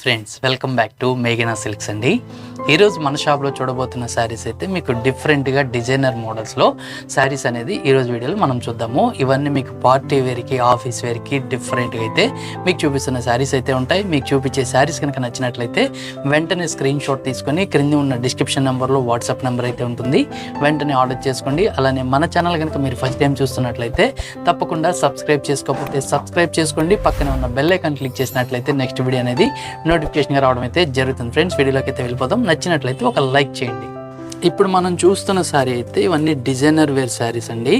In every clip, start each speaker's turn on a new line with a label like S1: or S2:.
S1: Friends welcome back to మేఘనా silks అండి. ఈరోజు మన షాప్లో చూడబోతున్న శారీస్ అయితే మీకు డిఫరెంట్గా డిజైనర్ మోడల్స్లో శారీస్ అనేది ఈరోజు వీడియోలో మనం చూద్దాము. ఇవన్నీ మీకు పార్టీ వేర్కి ఆఫీస్ వేర్కి డిఫరెంట్గా అయితే మీకు చూపిస్తున్న శారీస్ అయితే ఉంటాయి. మీకు చూపించే శారీస్ కనుక నచ్చినట్లయితే వెంటనే స్క్రీన్ షాట్ తీసుకొని క్రింద ఉన్న డిస్క్రిప్షన్ నెంబర్లో వాట్సాప్ నెంబర్ అయితే ఉంటుంది. వెంటనే ఆర్డర్ చేసుకోండి. అలానే మన ఛానల్ కనుక మీరు ఫస్ట్ టైం చూస్తున్నట్లయితే తప్పకుండా సబ్స్క్రైబ్ చేసుకోకపోతే సబ్స్క్రైబ్ చేసుకోండి. పక్కనే ఉన్న బెల్ ఐకాన్ క్లిక్ చేసినట్లయితే నెక్స్ట్ వీడియో అనేది నోటిఫికేషన్గా రావడం అయితే జరుగుతుంది. ఫ్రెండ్స్ వీడియోలోకి అయితే వెళ్ళిపోదాం. నచ్చినట్లయితే ఒక లైక్ చేయండి. ఇప్పుడు మనం చూస్తున్న శారీ అయితే ఇవన్నీ డిజైనర్ వేర్ శారీస్ అండి.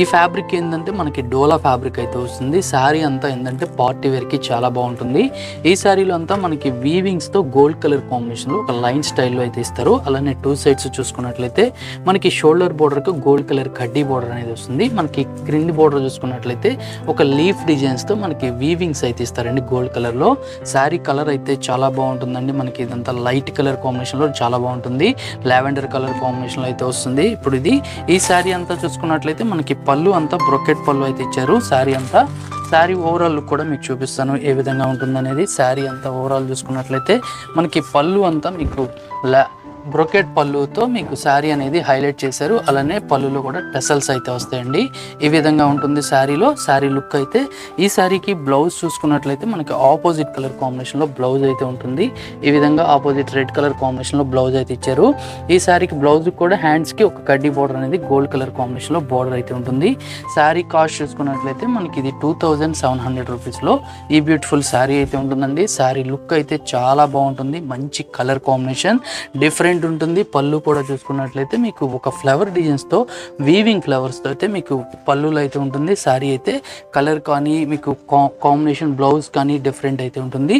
S1: ఈ ఫ్యాబ్రిక్ ఏంటంటే మనకి డోలా ఫ్యాబ్రిక్ అయితే వస్తుంది. శారీ అంతా ఏంటంటే పార్టీ వేర్కి చాలా బాగుంటుంది. ఈ శారీలో అంతా మనకి వీవింగ్స్తో గోల్డ్ కలర్ కాంబినేషన్లో ఒక లైన్ స్టైల్లో అయితే ఇస్తారు. అలానే టూ సైడ్స్ చూసుకున్నట్లయితే మనకి షోల్డర్ బోర్డర్కి గోల్డ్ కలర్ కడ్డీ బోర్డర్ అనేది వస్తుంది. మనకి క్రింది బోర్డర్ చూసుకున్నట్లయితే ఒక లీఫ్ డిజైన్స్తో మనకి వీవింగ్స్ అయితే ఇస్తారండి గోల్డ్ కలర్లో శారీ కలర్ అయితే చాలా బాగుంటుందండి. మనకి ఇదంతా లైట్ కలర్ కాంబినేషన్లో చాలా బాగుంటుంది. లావెండర్ కలర్ కాంబినేషన్లో అయితే వస్తుంది. ఇప్పుడు ఇది ఈ శారీ అంతా చూసుకున్నట్లయితే మనకి పళ్ళు అంతా బ్రొకెట్ పళ్ళు అయితే ఇచ్చారు. శారీ అంతా శారీ ఓవరాల్ లుక్ కూడా మీకు చూపిస్తాను ఏ విధంగా ఉంటుందనేది. శారీ అంతా ఓవరాల్ చూసుకున్నట్లయితే మనకి పళ్ళు అంతా మీకు లా బ్రొకెట్ పళ్ళుతో మీకు శారీ అనేది హైలైట్ చేశారు. అలానే పళ్ళులో కూడా టెసల్స్ అయితే వస్తాయండి. ఈ విధంగా ఉంటుంది శారీలో. శారీ లుక్ అయితే ఈ శారీకి బ్లౌజ్ చూసుకున్నట్లయితే మనకి ఆపోజిట్ కలర్ కాంబినేషన్లో బ్లౌజ్ అయితే ఉంటుంది. ఈ విధంగా ఆపోజిట్ రెడ్ కలర్ కాంబినేషన్లో బ్లౌజ్ అయితే ఇచ్చారు. ఈ శారీకి బ్లౌజ్ కూడా హ్యాండ్స్కి ఒక కడ్డీ బోర్డర్ అనేది గోల్డ్ కలర్ కాంబినేషన్లో బోర్డర్ అయితే ఉంటుంది. శారీ కాస్ట్ చూసుకున్నట్లయితే మనకి ఇది టూ థౌజండ్ సెవెన్ హండ్రెడ్ రూపీస్లో ఈ బ్యూటిఫుల్ శారీ అయితే ఉంటుందండి. శారీ లుక్ అయితే చాలా బాగుంటుంది. మంచి కలర్ కాంబినేషన్ డిఫరెంట్ డిఫరెంట్ ఉంటుంది. పళ్ళు కూడా చూసుకున్నట్లయితే మీకు ఒక ఫ్లవర్ డిజైన్స్తో వీవింగ్ ఫ్లవర్స్తో అయితే మీకు పళ్ళులో అయితే ఉంటుంది. శారీ అయితే కలర్ కానీ మీకు కాంబినేషన్ బ్లౌజ్ కానీ డిఫరెంట్ అయితే ఉంటుంది.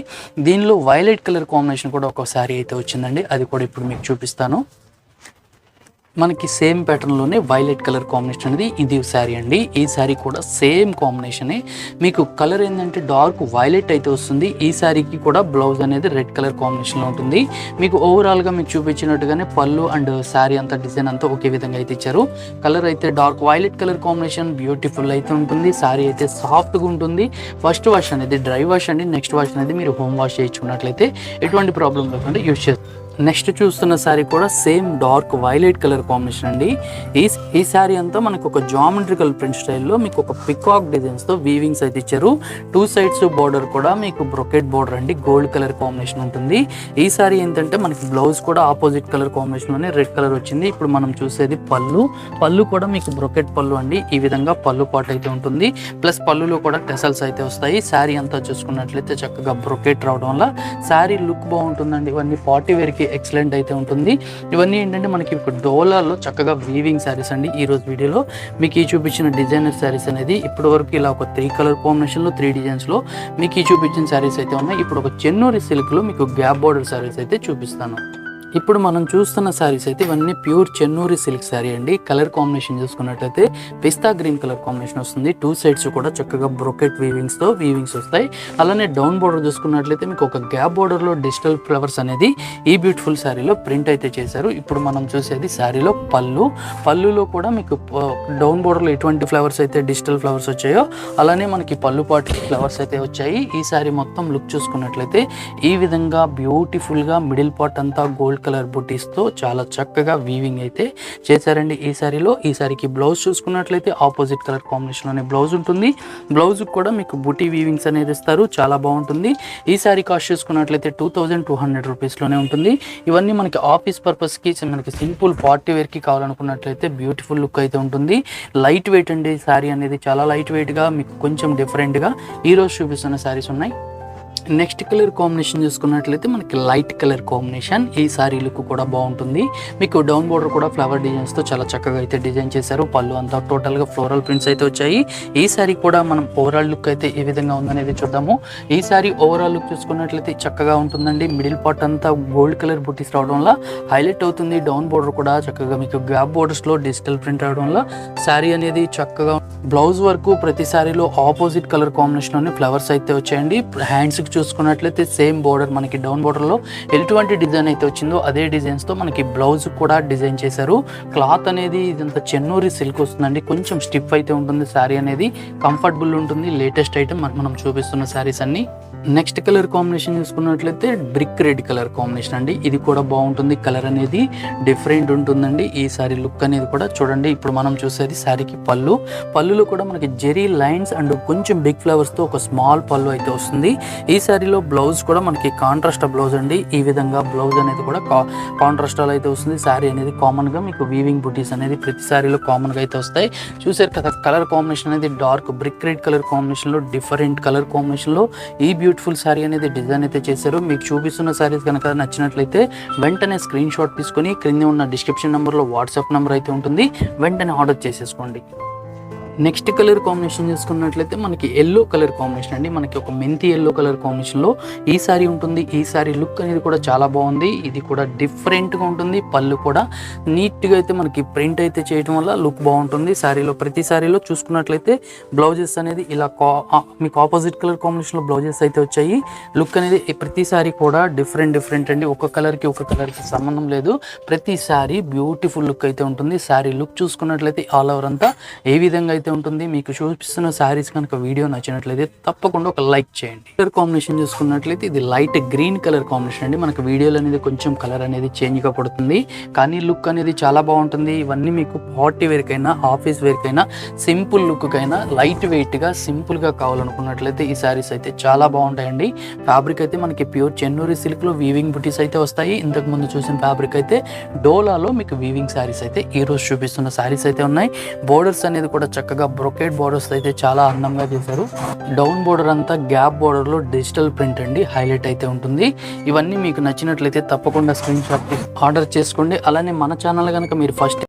S1: దీనిలో వైలెట్ కలర్ కాంబినేషన్ కూడా ఒక శారీ అయితే వచ్చిందండి. అది కూడా ఇప్పుడు మీకు చూపిస్తాను. మనకి సేమ్ ప్యాటర్న్లోనే వైలెట్ కలర్ కాంబినేషన్ అనేది ఇది శారీ అండి. ఈ శారీ కూడా సేమ్ కాంబినేషనే మీకు కలర్ ఏంటంటే డార్క్ వైలెట్ అయితే వస్తుంది. ఈ శారీకి కూడా బ్లౌజ్ అనేది రెడ్ కలర్ కాంబినేషన్లో ఉంటుంది. మీకు ఓవరాల్గా మీకు చూపించినట్టుగానే పళ్ళు అండ్ శారీ అంతా డిజైన్ అంతా ఒకే విధంగా అయితే ఇచ్చారు. కలర్ అయితే dark violet colour combination beautiful అయితే ఉంటుంది. శారీ అయితే సాఫ్ట్గా ఉంటుంది. ఫస్ట్ వాష్ అనేది డ్రై వాష్ అండి. నెక్స్ట్ వాష్ అనేది మీరు హోమ్ వాష్ చేయించుకున్నట్లయితే ఎటువంటి ప్రాబ్లం లేకుండా యూజ్ చేస్తారు నెక్స్ట్ చూస్తున్న శారీ కూడా same dark violet colour combination అండి. ఈ ఈ శారీ అంతా మనకు ఒక జామెట్రికల్ ప్రింట్ స్టైల్లో మీకు ఒక పికాక్ డిజైన్స్తో వీవింగ్స్ అయితే ఇచ్చారు. టూ సైడ్స్ బార్డర్ కూడా మీకు బ్రొకెట్ బార్డర్ అండి గోల్డ్ కలర్ కాంబినేషన్ ఉంటుంది. ఈ శారీ ఏంటంటే మనకి బ్లౌజ్ కూడా ఆపోజిట్ కలర్ కాంబినేషన్లోనే రెడ్ కలర్ వచ్చింది. ఇప్పుడు మనం చూసేది పళ్ళు. పళ్ళు కూడా మీకు బ్రొకెట్ పళ్ళు అండి. ఈ విధంగా పళ్ళు పాటు అయితే ఉంటుంది. ప్లస్ పళ్ళులో కూడా టెసల్స్ అయితే వస్తాయి. శారీ అంతా చూసుకున్నట్లయితే చక్కగా బ్రొకెట్ రావడం వల్ల శారీ లుక్ బాగుంటుందండి. ఇవన్నీ పార్టీ వేర్కి ఎక్సలెంట్ అయితే ఉంటుంది. ఇవన్నీ ఏంటంటే మనకి ఇప్పుడు డోలాలో చక్కగా వీవింగ్ శారీస్ అండి ఈ రోజు వీడియోలో. మీకు ఈ చూపించిన డిజైనర్ శారీస్ అనేది ఇప్పటి వరకు ఇలా ఒక త్రీ కలర్ కాంబినేషన్లో త్రీ డిజైన్స్లో మీకు ఈ చూపించిన శారీస్ అయితే ఉన్నాయి. ఇప్పుడు ఒక చెన్నూరి సిల్క్లో మీకు గ్యాప్ బార్డర్ శారీస్ అయితే చూపిస్తాను. ఇప్పుడు మనం చూస్తున్న శారీస్ అయితే ఇవన్నీ ప్యూర్ చెన్నూరి సిల్క్ శారీ అండి. కలర్ కాంబినేషన్ చూసుకున్నట్లయితే పిస్తా గ్రీన్ కలర్ కాంబినేషన్ వస్తుంది. టూ సైడ్స్ కూడా చక్కగా బ్రొకెట్ వీవింగ్స్తో వీవింగ్స్ వస్తాయి. అలానే డౌన్ బోర్డర్ చూసుకున్నట్లయితే మీకు ఒక గ్యాప్ బోర్డర్లో డిజిటల్ ఫ్లవర్స్ అనేది ఈ బ్యూటిఫుల్ శారీలో ప్రింట్ అయితే చేశారు. ఇప్పుడు మనం చూసేది శారీలో పళ్ళు. పళ్ళులో కూడా మీకు డౌన్ బోర్డర్లో ఎటువంటి ఫ్లవర్స్ అయితే డిజిటల్ ఫ్లవర్స్ వచ్చాయో అలానే మనకి పళ్ళు పాటికి ఫ్లవర్స్ అయితే వచ్చాయి. ఈ శారీ మొత్తం లుక్ చూసుకున్నట్లయితే ఈ విధంగా బ్యూటిఫుల్గా మిడిల్ పార్ట్ అంతా గోల్డ్ కలర్ బుటీస్తో చాలా చక్కగా వీవింగ్ అయితే చేశారండి ఈ శారీలో ఈ శారీకి బ్లౌజ్ చూసుకున్నట్లయితే ఆపోజిట్ కలర్ కాంబినేషన్లోనే బ్లౌజ్ ఉంటుంది. బ్లౌజ్ కూడా మీకు బుటీ వీవింగ్స్ అనేది ఇస్తారు. చాలా బాగుంటుంది. ఈ శారీ కాస్ట్ చూసుకున్నట్లయితే టూ థౌజండ్ టూ హండ్రెడ్ రూపీస్లోనే ఉంటుంది. ఇవన్నీ మనకి ఆఫీస్ పర్పస్కి మనకి సింపుల్ పార్టీ వేర్కి కావాలనుకున్నట్లయితే బ్యూటిఫుల్ లుక్ అయితే ఉంటుంది. లైట్ వెయిట్ అండి శారీ అనేది. చాలా లైట్ వెయిట్గా మీకు కొంచెం డిఫరెంట్గా ఈరోజు చూపిస్తున్న శారీస్ ఉన్నాయి. నెక్స్ట్ కలర్ కాంబినేషన్ చూసుకున్నట్లయితే మనకి లైట్ కలర్ కాంబినేషన్ ఈ సారీ లుక్ కూడా బాగుంటుంది. మీకు డౌన్ బోర్డర్ కూడా ఫ్లవర్ డిజైన్స్తో చాలా చక్కగా అయితే డిజైన్ చేశారు. పళ్ళు అంతా టోటల్గా ఫ్లోరల్ ప్రింట్స్ అయితే వచ్చాయి. ఈ సారీ కూడా మనం ఓవరాల్ లుక్ అయితే ఏ విధంగా ఉందనేది చూద్దాము. ఈ సారీ ఓవరాల్ లుక్ చూసుకున్నట్లయితే చక్కగా ఉంటుందండి. మిడిల్ పార్ట్ అంతా గోల్డ్ కలర్ బుటీస్ రావడం వల్ల హైలైట్ అవుతుంది. డౌన్ బోర్డర్ కూడా చక్కగా మీకు గ్యాప్ బోర్డర్స్లో డిజిటల్ ప్రింట్ రావడం వల్ల సారీ అనేది చక్కగా బ్లౌజ్ వరకు ప్రతి సారీలో ఆపోజిట్ కలర్ కాంబినేషన్లోనే ఫ్లవర్స్ అయితే వచ్చాయండి. హ్యాండ్స్ హ్యాండ్స్కి చూసుకున్నట్లయితే సేమ్ బోర్డర్ మనకి డౌన్ బోర్డర్లో ఎటువంటి డిజైన్ అయితే వచ్చిందో అదే డిజైన్స్తో మనకి బ్లౌజ్ కూడా డిజైన్ చేశారు. క్లాత్ అనేది ఇదంతా చెన్నూరి సిల్క్ వస్తుందండి. కొంచెం స్టిఫ్ అయితే ఉంటుంది శారీ అనేది. కంఫర్టబుల్ ఉంటుంది. లేటెస్ట్ ఐటమ్ మనం చూపిస్తున్న శారీస్ అన్ని. నెక్స్ట్ కలర్ కాంబినేషన్ చూసుకున్నట్లయితే బ్రిక్ రెడ్ కలర్ కాంబినేషన్ అండి. ఇది కూడా బాగుంటుంది. కలర్ అనేది డిఫరెంట్ ఉంటుందండి. ఈ సారీ లుక్ అనేది కూడా చూడండి. ఇప్పుడు మనం చూసేది శారీకి పళ్ళు. పళ్ళులో కూడా మనకి జెరీ లైన్స్ అండ్ కొంచెం బిగ్ ఫ్లవర్స్తో ఒక స్మాల్ పళ్ళు అయితే వస్తుంది. ఈ శారీలో బ్లౌజ్ కూడా మనకి కాంట్రాస్ట్ బ్లౌజ్ అండి. ఈ విధంగా బ్లౌజ్ అనేది కూడా కాంట్రాస్ట్ అయితే వస్తుంది. శారీ అనేది కామన్గా మీకు వీవింగ్ బుటీస్ అనేది ప్రతి శారీలో కామన్గా అయితే వస్తాయి. చూసారు కదా కలర్ కాంబినేషన్ అనేది డార్క్ బ్రిక్ రెడ్ కలర్ కాంబినేషన్లో డిఫరెంట్ కలర్ కాంబినేషన్లో ఈ బ్యూటిఫుల్ శారీ అనేది డిజైన్ అయితే చేశారు. మీకు చూపిస్తున్న శారీస్ కనుక నచ్చినట్లయితే వెంటనే స్క్రీన్ షాట్ తీసుకొని క్రింద ఉన్న డిస్క్రిప్షన్ నెంబర్లో వాట్సాప్ నెంబర్ అయితే ఉంటుంది. వెంటనే ఆర్డర్ చేసేసుకోండి. నెక్స్ట్ కలర్ కాంబినేషన్ చూసుకున్నట్లయితే మనకి ఎల్లో కలర్ కాంబినేషన్ అండి. మనకి ఒక మెంతి ఎల్లో కలర్ కాంబినేషన్లో ఈ సారీ ఉంటుంది. ఈ సారీ లుక్ అనేది కూడా చాలా బాగుంది. ఇది కూడా డిఫరెంట్గా ఉంటుంది. పళ్ళు కూడా నీట్గా అయితే మనకి ప్రింట్ అయితే చేయడం వల్ల లుక్ బాగుంటుంది. సారీలో ప్రతి సారీలో చూసుకున్నట్లయితే బ్లౌజెస్ అనేది ఇలా కా మీకు ఆపోజిట్ కలర్ కాంబినేషన్లో బ్లౌజెస్ అయితే వచ్చాయి. లుక్ అనేది ప్రతిసారి ప్రతి సారీ కూడా డిఫరెంట్ డిఫరెంట్ అండి. ఒక కలర్కి ఒక కలర్కి సంబంధం లేదు. ప్రతి సారీ బ్యూటిఫుల్ లుక్ అయితే ఉంటుంది. సారీ లుక్ చూసుకున్నట్లయితే ఆల్ ఓవర్ అంతా ఏ విధంగా అయితే ఉంటుంది. మీకు చూపిస్తున్న శారీస్ కనుక వీడియో నచ్చినట్లయితే తప్పకుండా ఒక లైక్ చేయండి. కలర్ కాంబినేషన్ చూసుకున్నట్లయితే ఇది లైట్ గ్రీన్ కలర్ కాంబినేషన్ అండి. మనకు వీడియోలో అనేది కొంచెం కలర్ అనేది చేంజ్గా పడుతుంది. కానీ లుక్ అనేది చాలా బాగుంటుంది. ఇవన్నీ మీకు పార్టీ వేర్కైనా ఆఫీస్ వేర్కైనా సింపుల్ లుక్కైనా లైట్ వెయిట్గా సింపుల్గా కావాలనుకున్నట్లయితే ఈ శారీస్ అయితే చాలా బాగుంటాయండి. ఫ్యాబ్రిక్ అయితే మనకి ప్యూర్ చెన్నూరి సిల్క్లో వీవింగ్ బుటీస్ అయితే వస్తాయి. ఇంతకు ముందు చూసిన ఫ్యాబ్రిక్ అయితే డోలాలో మీకు వీవింగ్ శారీస్ అయితే ఈ రోజు చూపిస్తున్న శారీస్ అయితే ఉన్నాయి. బోర్డర్స్ అనేది కూడా చక్కగా బ్రొకేట్ బోర్డర్స్ అయితే చాలా అందంగా చేశారు. డౌన్ బోర్డర్ అంతా గ్యాప్ బోర్డర్లో డిజిటల్ ప్రింట్ అండి హైలైట్ అయితే ఉంటుంది. ఇవన్నీ మీకు నచ్చినట్లయితే తప్పకుండా స్క్రీన్ షాట్ ఆర్డర్ చేసుకోండి. అలానే మన ఛానల్ కనుక మీరు ఫస్ట్